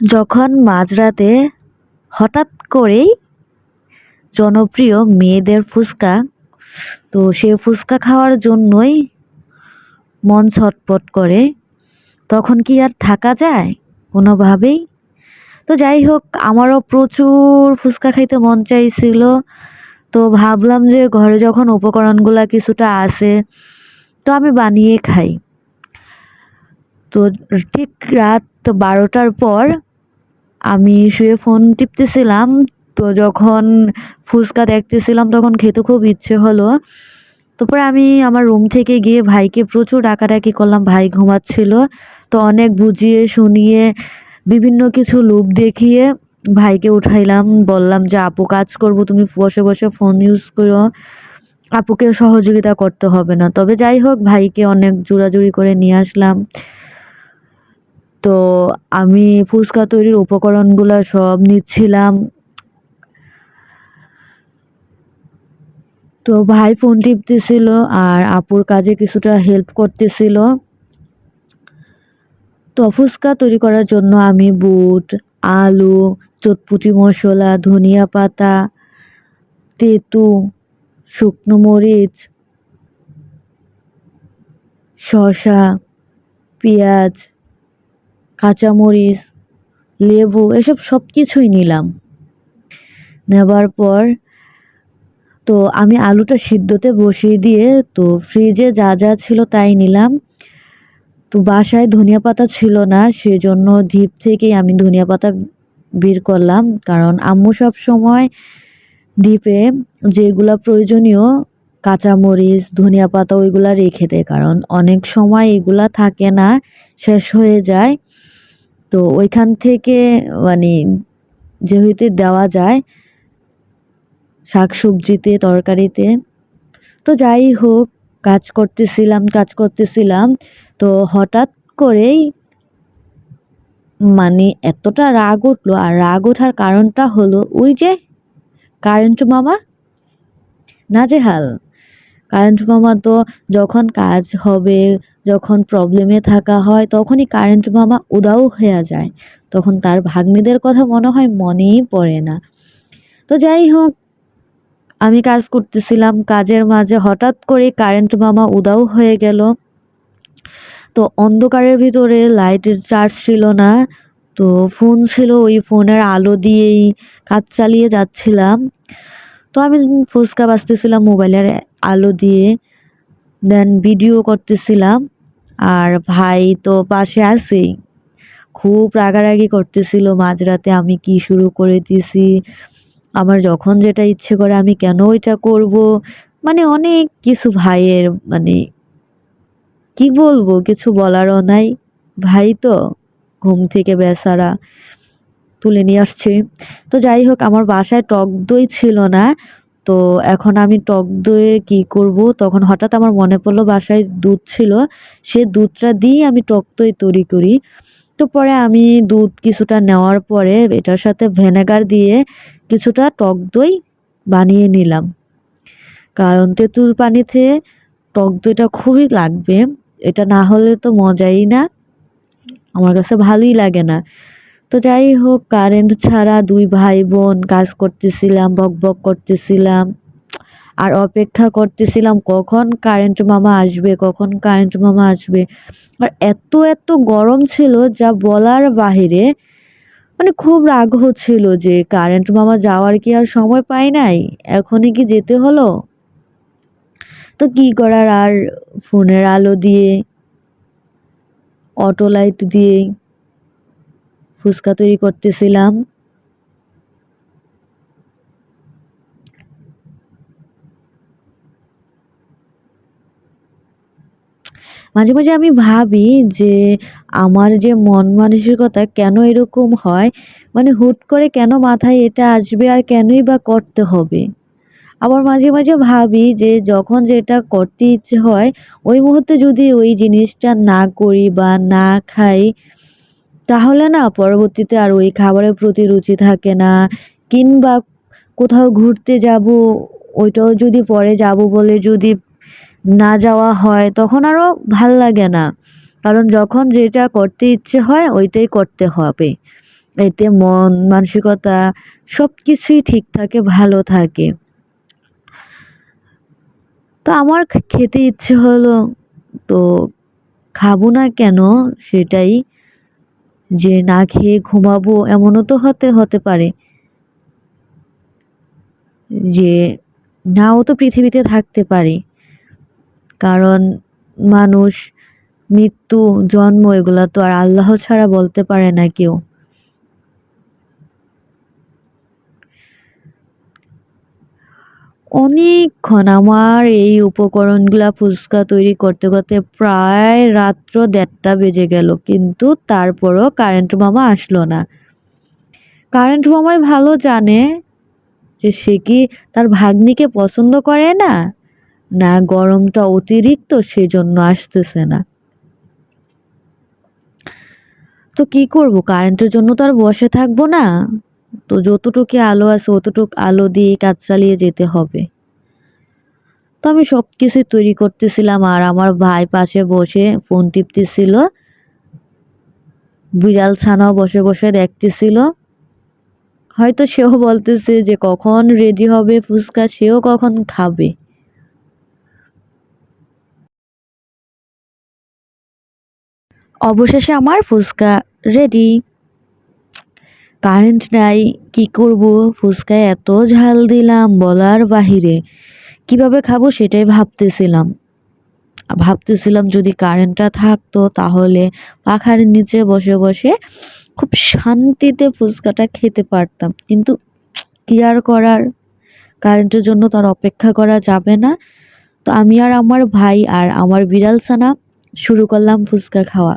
যখন মাঝরাতে হঠাৎ করেই জনপ্রিয় মেয়েদের ফুচকা, তো সে ফুচকা খাওয়ার জন্যই মন ছটপট করে, তখন কি আর থাকা যায় কোনোভাবেই? তো যাই হোক, আমারও প্রচুর ফুচকা খাইতে মন চাইছিল। তো ভাবলাম যে ঘরে যখন উপকরণগুলা কিছুটা আছে, তো আমি বানিয়ে খাই। তো ঠিক রাত বারোটার পর আমি শুয়ে ফোন টিপতেছিলাম। তো যখন ফুচকা দেখতেছিলাম, তখন খেতে খুব ইচ্ছে হলো। তারপরে আমি আমার রুম থেকে গিয়ে ভাইকে প্রচুর ডাকাডাকি করলাম। ভাই ঘুমাচ্ছিল। তো অনেক বুঝিয়ে, শুনিয়ে, বিভিন্ন কিছু লুক দেখিয়ে ভাইকে উঠাইলাম। বললাম যে, আপু, কাজ করব, তুমি বসে বসে ফোন ইউজ করো। আপুকে সহযোগিতা করতে হবে না। তবে যাই হোক, ভাইকে অনেক জোরাজুরি করে নিয়ে আসলাম। তো আমি ফুচকা তৈরির উপকরণগুলো সব নিচ্ছিলাম। তো ভাই ফোন টিপতেছিল আর আপুর কাজে কিছুটা হেল্প করতেছিল। তো ফুচকা তৈরি করার জন্য আমি বুট, আলু, চটপুটি মশলা, ধনিয়া পাতা, তেঁতু, শুকনো মরিচ, শসা, পেঁয়াজ কাঁচামরিচ, লেবু, এসব সব কিছুই নিলাম। নেবার পর তো আমি আলুটা সিদ্ধতে বসিয়ে দিয়ে তো ফ্রিজে যা যা ছিল তাই নিলাম। তো বাসায় ধনিয়া পাতা ছিল না, সেজন্য ধিপ থেকেই আমি ধনিয়া পাতা বের করলাম। কারণ আম্মু সব সময় ডিপে যেগুলা প্রয়োজনীয় কাঁচামরিচ, ধনিয়া পাতা ওইগুলা রেখে দেয়। কারণ অনেক সময় এগুলা থাকে না, শেষ হয়ে যায়। তো ওইখান থেকে মানে যেহেতু দেওয়া যায় শাক সবজিতে তরকারিতে, তো যাই হোক, কাজ করতেছিলাম কাজ করতেছিলাম, তো হঠাৎ করেই মানে এতটা রাগ উঠল, আর রাগ ওঠার কারণটা হলো ওই যে কারেন্ট মামা না নাজেহাল কারেন্ট মামা তো যখন কাজ হবে যখন প্রবলেমে থাকা হয়, তখনই কারেন্ট মামা উদাও হয়ে যায়। তখন তার ভাগ্নিদের কথা মনে হয় মনেই পড়ে না। তো যাই হোক, আমি কাজ করতেছিলাম। কাজের মাঝে হঠাৎ করে কারেন্ট মামা উদাও হয়ে গেল। তো অন্ধকারের ভিতরে লাইটের চার্জ ছিল না। তো ফোন ছিল ওই ফোনের আলো দিয়েই কাজ চালিয়ে যাচ্ছিলাম। তো আমি ফুচকা বাঁচতেছিলাম মোবাইলের আলো দিয়ে। দেন ভিডিও করতেছিলাম। আর ভাই তো পাশে আছেই। খুব রাগারাগি করতেছিল মাঝরাতে, আমি কি শুরু করে দিছি? আমার যখন যেটা ইচ্ছে করে আমি কেন ওইটা করব? মানে অনেক কিছু ভাইয়ের মানে কি বলব, কিছু বলারও নাই। ভাই তো ঘুম থেকে বেচারা তুলে নিয়ে আসছে। তো যাই হোক, আমার বাসায় টক দই ছিল না। তো এখন আমি টক দইয়ে কী করব? তখন হঠাৎ আমার মনে পড়ল বাসায় দুধ ছিল, সে দুধটা দিয়ে আমি টক দই তৈরি করি। তো পরে আমি দুধ কিছুটা নেওয়ার পরে এটার সাথে ভিনেগার দিয়ে কিছুটা টক দই বানিয়ে নিলাম। কারণ তেঁতুল পানিতে টক দইটা খুবই লাগবে, এটা না হলে তো মজাই না, আমার কাছে ভালোই লাগে না। তো যাই হোক কারেন্ট ছাড়া দুই ভাই বোন কাজ করতেছিলাম, বক বক করতেছিলাম। আর অপেক্ষা করতেছিলাম কখন কারেন্ট মামা আসবে, কখন কারেন্ট মামা আসবে। আর এত এত গরম ছিল যা বলার বাহিরে মানে খুব রাগ হচ্ছিল যে কারেন্ট মামা যাওয়ার কি আর সময় পাই নাই, এখনই কি যেতে হলো? তো কি করার আর, ফোনের আলো দিয়ে, অটো লাইট দিয়ে। ফুচকা তৈরি করতেছিলাম। মাঝে মাঝে আমি ভাবি যে আমার যে মন মানসিকতা কেন এরকম হয় মানে হুট করে কেন মাথায় এটা আসবে আর কেনই বা করতে হবে। আবার মাঝে মাঝে ভাবি যে যখন যেটা করতে ইচ্ছে হয়, ওই মুহূর্তে যদি ওই জিনিসটা না করি বা না খাই তাহলে না পরবর্তীতে আর ওই খাবারের প্রতি রুচি থাকে না। কিংবা কোথাও ঘুরতে যাব, ওইটাও যদি পরে যাব বলে যদি না যাওয়া হয়, তখন আরও ভালো লাগে না। কারণ যখন যেটা করতে ইচ্ছে হয়, ওইটাই করতে হবে। এতে মন, মানসিকতা সব কিছুই ঠিক থাকে, ভালো থাকে। তো আমার খেতে ইচ্ছে হলো, তো খাব না কেন সেটাই যে না খেয়ে ঘুমাবো এমনও তো হতে হতে পারে। যে নাও তো পৃথিবীতে থাকতে পারে। কারণ মানুষ মৃত্যু, জন্ম এগুলা তো আর আল্লাহ ছাড়া বলতে পারে না কেউ। অনেকক্ষণ আমার এই উপকরণগুলা ফুচকা তৈরি করতে করতে প্রায় রাত্র দেড়টা বেজে গেল, কিন্তু তারপরও কারেন্ট মামা আসলো না। কারেন্ট মামাই ভালো জানে যে সে কি তার ভাগ্নিকে পছন্দ করে না না গরমটা অতিরিক্ত সেজন্য আসতেছে না। তো কি করব? কারেন্টের জন্য তো আর বসে থাকব না। তো যতটুকু আলো আছে, অতটুক আলো দিয়ে কাজ চালিয়ে যেতে হবে। তো আমি সব কিছুই তৈরি করতেছিলাম আর আমার ভাই পাশে বসে ফোন টিপতেছিল। বিড়াল ছানাও বসে বসে দেখতেছিল। হয়তো সেও বলতেছে যে কখন রেডি হবে ফুচকা, সেও কখন খাবে। অবশেষে আমার ফুচকা রেডি কারেন্ট নাই, কি করব? ফুচকায় এত ঝাল দিলাম বলার বাহিরে। কীভাবে খাব সেটাই ভাবতেছিলাম। ভাবতেছিলাম যদি কারেন্টটা থাকতো তাহলে পাখার নিচে বসে বসে খুব শান্তিতে ফুচকাটা খেতে পারতাম। কিন্তু কি আর করার? কারেন্টের জন্য তার অপেক্ষা করা যাবে না। তো আমি আর আমার ভাই আর আমার বিড়াল ছানা শুরু করলাম ফুচকা খাওয়া।